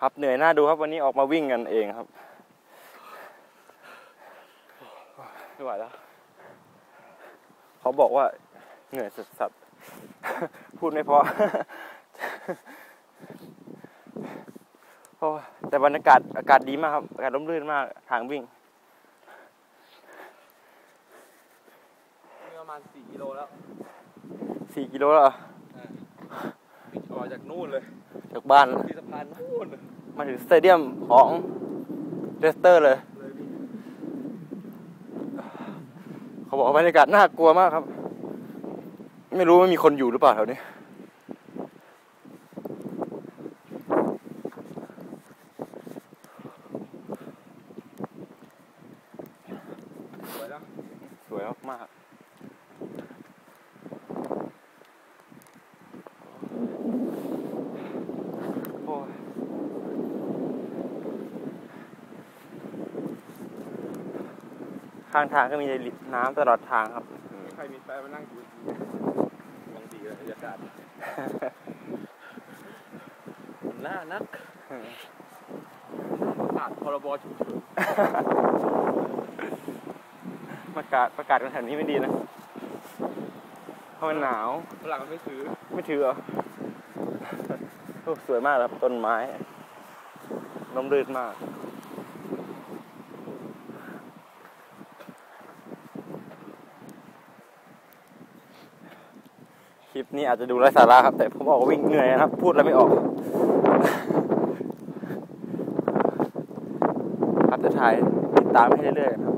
ครับเหนื่อยหน้าดูครับวันนี้ออกมาวิ่งกันเองครับไม่ไหวแล้ว เขาบอกว่าเหนื่อยสัสๆพูดไม่เพอโอ้ยแต่บรรยากาศอากาศดีมากครับ อากาศร่มรื่นมากทางวิ่งนี่ประมาณสี่กิโลแล้วสี่กิโลแล้วเหรอ วิ่งออก จากนู่นเลย จากบ้านที่สะพานนู่นเลยมาถึงสเตเดียมของเลสเตอร์เลยเลยพี่เขาบอกว่าบรรยากาศน่ากลัวมากครับ ไม่รู้ว่ามีคนอยู่หรือเปล่าแถวนี้สวยแล้วสวยมากๆโอ้ย ข้างทางก็มีน้ำตลอดทางครับ ใครมีแฟนมานั่งดูดีมองดีเลยบรรยากาศมันน่านักประกาศพรบฉุกเฉินประกาศประกาศกันแถวนี้ไม่ดีนะเพราะมันหนาวฝรั่งมันไม่ซื้อไม่ถือเหรอโอ้สวยมากครับต้นไม้ร่มรื่นมาก ลิปนี้อาจจะดูไร้สาระครับ แต่ผมบอกวิ่งเหนื่อยนะครับ พูดอะไรไม่ออก ครับจะถ่ายติดตามให้เรื่อยๆครับ